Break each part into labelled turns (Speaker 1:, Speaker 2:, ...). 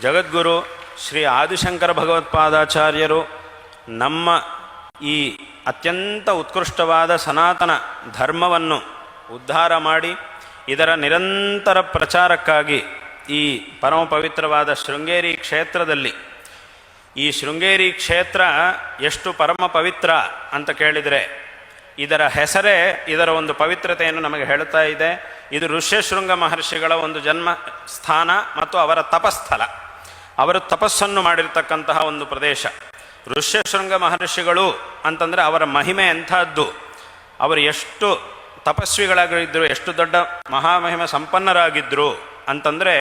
Speaker 1: ಜಗದ್ಗುರು ಶ್ರೀ ಆದಿಶಂಕರ ಭಗವತ್ಪಾದಾಚಾರ್ಯರು ನಮ್ಮ ಈ ಅತ್ಯಂತ ಉತ್ಕೃಷ್ಟವಾದ ಸನಾತನ ಧರ್ಮವನ್ನು ಉದ್ಧಾರ ಮಾಡಿ ಇದರ ನಿರಂತರ ಪ್ರಚಾರಕ್ಕಾಗಿ ಈ ಪರಮ ಪವಿತ್ರವಾದ ಶೃಂಗೇರಿ ಕ್ಷೇತ್ರದಲ್ಲಿ ಈ ಶೃಂಗೇರಿ ಕ್ಷೇತ್ರ ಎಷ್ಟು ಪರಮ ಪವಿತ್ರ ಅಂತ ಕೇಳಿದರೆ ಇದರ ಹೆಸರೇ ಇದರ ಒಂದು ಪವಿತ್ರತೆಯನ್ನು ನಮಗೆ ಹೇಳ್ತಾ ಇದೆ. ಇದು ಋಷ್ಯಶೃಂಗ ಮಹರ್ಷಿಗಳ ಒಂದು ಜನ್ಮ ಸ್ಥಾನ ಮತ್ತು ಅವರ ತಪಸ್ಥಳ ಅವರು ತಪಸ್ಸನ್ನು ಮಾಡಿರ್ತಕ್ಕಂತಹ ಒಂದು ಪ್ರದೇಶ. ಋಷ್ಯಶೃಂಗ ಮಹರ್ಷಿಗಳು ಅಂತಂದರೆ ಅವರ ಮಹಿಮೆ ಎಂಥದ್ದು. ಅವರು ಎಷ್ಟು ತಪಸ್ವಿಗಳಾಗಿದ್ದರು ಎಷ್ಟು ದೊಡ್ಡ ಮಹಾಮಹಿಮ ಸಂಪನ್ನರಾಗಿದ್ದರು ಅಂತಂದರೆ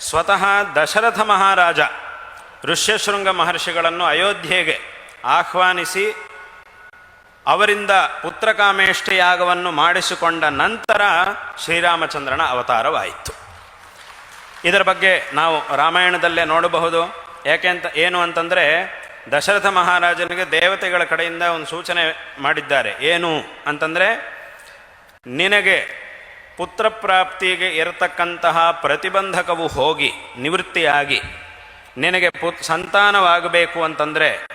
Speaker 1: ಸ್ವತಃ ದಶರಥ ಮಹಾರಾಜ ಋಷ್ಯಶೃಂಗ ಮಹರ್ಷಿಗಳನ್ನು ಅಯೋಧ್ಯೆಗೆ ಆಹ್ವಾನಿಸಿ ಅವರಿಂದ ಪುತ್ರಕಾಮೇಷ್ಟಿ ಯಾಗವನ್ನು ಮಾಡಿಸಿಕೊಂಡ ನಂತರ ಶ್ರೀರಾಮಚಂದ್ರನ ಅವತಾರವಾಯಿತು. ಇದರ ಬಗ್ಗೆ ನಾವು ರಾಮಾಯಣದಲ್ಲೇ ನೋಡಬಹುದು. ಯಾಕೆಂತ ಏನು ಅಂತಂದರೆ, ದಶರಥ ಮಹಾರಾಜನಿಗೆ ದೇವತೆಗಳ ಕಡೆಯಿಂದ ಒಂದು ಸೂಚನೆ ಮಾಡಿದ್ದಾರೆ. ಏನು ಅಂತಂದರೆ, ನಿನಗೆ ಪುತ್ರಪ್ರಾಪ್ತಿಗೆ ಇರತಕ್ಕಂತಹ ಪ್ರತಿಬಂಧಕವು ಹೋಗಿ, ನಿವೃತ್ತಿಯಾಗಿ, ನಿನಗೆ ಪುತ್, ಸಂತಾನವಾಗಬೇಕು ಅಂತಂದರೆ,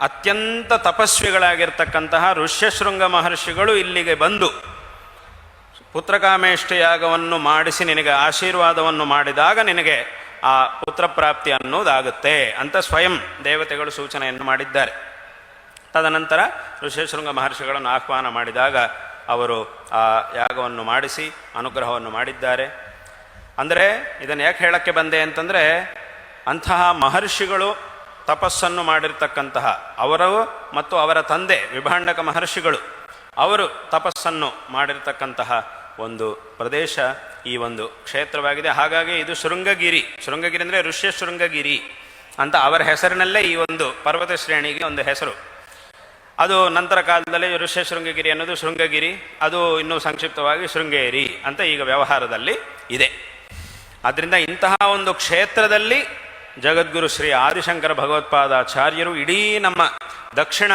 Speaker 1: ಅತ್ಯಂತ ತಪಸ್ವಿಗಳಾಗಿರ್ತಕ್ಕಂತಹ ಋಷ್ಯಶೃಂಗ ಮಹರ್ಷಿಗಳು ಇಲ್ಲಿಗೆ ಬಂದು ಪುತ್ರಕಾಮೇಷ್ಟಿ ಯಾಗವನ್ನು ಮಾಡಿಸಿ ನಿನಗೆ ಆಶೀರ್ವಾದವನ್ನು ಮಾಡಿದಾಗ ನಿನಗೆ ಆ ಪುತ್ರಪ್ರಾಪ್ತಿ ಅನ್ನೋದಾಗುತ್ತೆ ಅಂತ ಸ್ವಯಂ ದೇವತೆಗಳು ಸೂಚನೆಯನ್ನು ಮಾಡಿದ್ದಾರೆ. ತದನಂತರ ಋಷೇಶೃಂಗ ಮಹರ್ಷಿಗಳನ್ನು ಆಹ್ವಾನ ಮಾಡಿದಾಗ ಅವರು ಆ ಯಾಗವನ್ನು ಮಾಡಿಸಿ ಅನುಗ್ರಹವನ್ನು ಮಾಡಿದ್ದಾರೆ. ಅಂದರೆ ಇದನ್ನು ಯಾಕೆ ಹೇಳಕ್ಕೆ ಬಂದೆ ಅಂತಂದರೆ ಅಂತಹ ಮಹರ್ಷಿಗಳು ತಪಸ್ಸನ್ನು ಮಾಡಿರ್ತಕ್ಕಂತಹ ಅವರು ಮತ್ತು ಅವರ ತಂದೆ ವಿಭಾಂಡಕ ಮಹರ್ಷಿಗಳು ಅವರು ತಪಸ್ಸನ್ನು ಮಾಡಿರ್ತಕ್ಕಂತಹ ಒಂದು ಪ್ರದೇಶ ಈ ಒಂದು ಕ್ಷೇತ್ರವಾಗಿದೆ. ಹಾಗಾಗಿ ಇದು ಶೃಂಗಗಿರಿ. ಶೃಂಗಗಿರಿ ಅಂದರೆ ಋಷ್ಯ ಶೃಂಗಗಿರಿ ಅಂತ ಅವರ ಹೆಸರಿನಲ್ಲೇ ಈ ಒಂದು ಪರ್ವತ ಶ್ರೇಣಿಗೆ ಒಂದು ಹೆಸರು. ಅದು ನಂತರ ಕಾಲದಲ್ಲಿ ಋಷ್ಯ ಶೃಂಗಗಿರಿ ಅನ್ನೋದು ಶೃಂಗಗಿರಿ, ಅದು ಇನ್ನೂ ಸಂಕ್ಷಿಪ್ತವಾಗಿ ಶೃಂಗೇರಿ ಅಂತ ಈಗ ವ್ಯವಹಾರದಲ್ಲಿ ಇದೆ. ಆದ್ದರಿಂದ ಇಂತಹ ಒಂದು ಕ್ಷೇತ್ರದಲ್ಲಿ ಜಗದ್ಗುರು ಶ್ರೀ ಆದಿಶಂಕರ ಭಗವತ್ಪಾದಾಚಾರ್ಯರು ಇಡೀ ನಮ್ಮ ದಕ್ಷಿಣ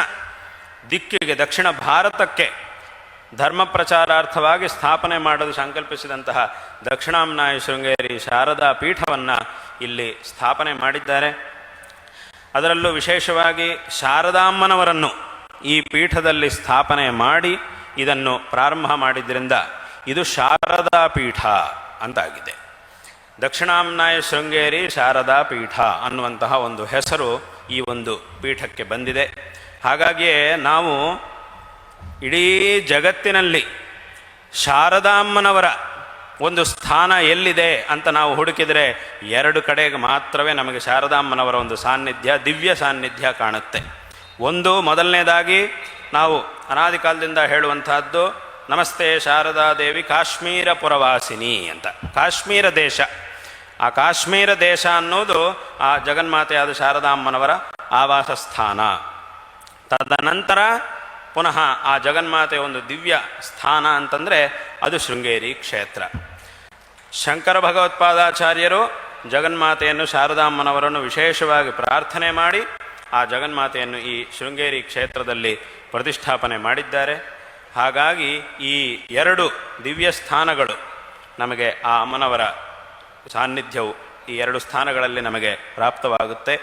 Speaker 1: ದಿಕ್ಕಿಗೆ, ದಕ್ಷಿಣ ಭಾರತಕ್ಕೆ ಧರ್ಮ ಪ್ರಚಾರಾರ್ಥವಾಗಿ ಸ್ಥಾಪನೆ ಮಾಡಲು ಸಂಕಲ್ಪಿಸಿದಂತಹ ದಕ್ಷಿಣಾಮ್ನಾಯ ಶೃಂಗೇರಿ ಶಾರದಾ ಪೀಠವನ್ನು ಇಲ್ಲಿ ಸ್ಥಾಪನೆ ಮಾಡಿದ್ದಾರೆ. ಅದರಲ್ಲೂ ವಿಶೇಷವಾಗಿ ಶಾರದಾಮ್ಮನವರನ್ನು ಈ ಪೀಠದಲ್ಲಿ ಸ್ಥಾಪನೆ ಮಾಡಿ ಇದನ್ನು ಪ್ರಾರಂಭ ಮಾಡಿದ್ರಿಂದ ಇದು ಶಾರದಾ ಪೀಠ ಅಂತಾಗಿದೆ. ದಕ್ಷಿಣಾಮ್ನಾಯ ಶೃಂಗೇರಿ ಶಾರದಾ ಪೀಠ ಅನ್ನುವಂತಹ ಒಂದು ಹೆಸರು ಈ ಒಂದು ಪೀಠಕ್ಕೆ ಬಂದಿದೆ. ಹಾಗಾಗಿಯೇ ನಾವು ಇಡೀ ಜಗತ್ತಿನಲ್ಲಿ ಶಾರದಾಮ್ಮನವರ ಒಂದು ಸ್ಥಾನ ಎಲ್ಲಿದೆ ಅಂತ ನಾವು ಹುಡುಕಿದರೆ ಎರಡು ಕಡೆಗೆ ಮಾತ್ರವೇ ನಮಗೆ ಶಾರದಾಮ್ಮನವರ ಒಂದು ಸಾನ್ನಿಧ್ಯ, ದಿವ್ಯ ಸಾನ್ನಿಧ್ಯ ಕಾಣುತ್ತೆ. ಒಂದು, ಮೊದಲನೇದಾಗಿ ನಾವು ಅನಾದಿ ಕಾಲದಿಂದ ಹೇಳುವಂತಹದ್ದು, ನಮಸ್ತೆ ಶಾರದಾ ದೇವಿ ಕಾಶ್ಮೀರ ಪುರವಾಸಿನಿ ಅಂತ. ಕಾಶ್ಮೀರ ದೇಶ. ಆ ಕಾಶ್ಮೀರ ದೇಶ ಅನ್ನೋದು ಆ ಜಗನ್ಮಾತೆಯಾದ ಶಾರದಾಮ್ಮನವರ ಆವಾಸ ಸ್ಥಾನ ತದನಂತರ ಪುನಃ ಆ ಜಗನ್ಮಾತೆಯ ಒಂದು ದಿವ್ಯ ಸ್ಥಾನ ಅಂತಂದರೆ ಅದು ಶೃಂಗೇರಿ ಕ್ಷೇತ್ರ. ಶಂಕರ ಭಗವತ್ಪಾದಾಚಾರ್ಯರು ಜಗನ್ಮಾತೆಯನ್ನು ಶಾರದಾಮ್ಮನವರನ್ನು ವಿಶೇಷವಾಗಿ ಪ್ರಾರ್ಥನೆ ಮಾಡಿ ಆ ಜಗನ್ಮಾತೆಯನ್ನು ಈ ಶೃಂಗೇರಿ ಕ್ಷೇತ್ರದಲ್ಲಿ ಪ್ರತಿಷ್ಠಾಪನೆ ಮಾಡಿದ್ದಾರೆ. ಹಾಗಾಗಿ ಈ ಎರಡು ದಿವ್ಯ ಸ್ಥಾನಗಳು ನಮಗೆ ಆ ಅಮ್ಮನವರ ಸಾನ್ನಿಧ್ಯವು ಈ ಎರಡು ಸ್ಥಾನಗಳಲ್ಲಿ ನಮಗೆ ಪ್ರಾಪ್ತವಾಗುತ್ತೆ.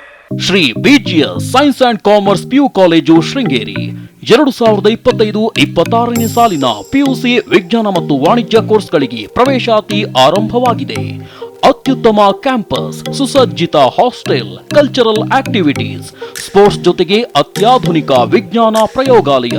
Speaker 2: Shri BGS science and commerce PU college Sringeri. ಎರಡು ಸಾವಿರದ ಇಪ್ಪತ್ತೈದು, ಇಪ್ಪತ್ತಾರನೇ ಸಾಲಿನ ಪಿಯುಸಿ ವಿಜ್ಞಾನ ಮತ್ತು ವಾಣಿಜ್ಯ ಕೋರ್ಸ್ಗಳಿಗೆ ಪ್ರವೇಶಾತಿ ಆರಂಭವಾಗಿದೆ. ಅತ್ಯುತ್ತಮ ಕ್ಯಾಂಪಸ್, ಸುಸಜ್ಜಿತ ಹಾಸ್ಟೆಲ್ ಕಲ್ಚರಲ್ ಆಕ್ಟಿವಿಟೀಸ್ ಸ್ಪೋರ್ಟ್ಸ್ ಜೊತೆಗೆ ಅತ್ಯಾಧುನಿಕ ವಿಜ್ಞಾನ ಪ್ರಯೋಗಾಲಯ.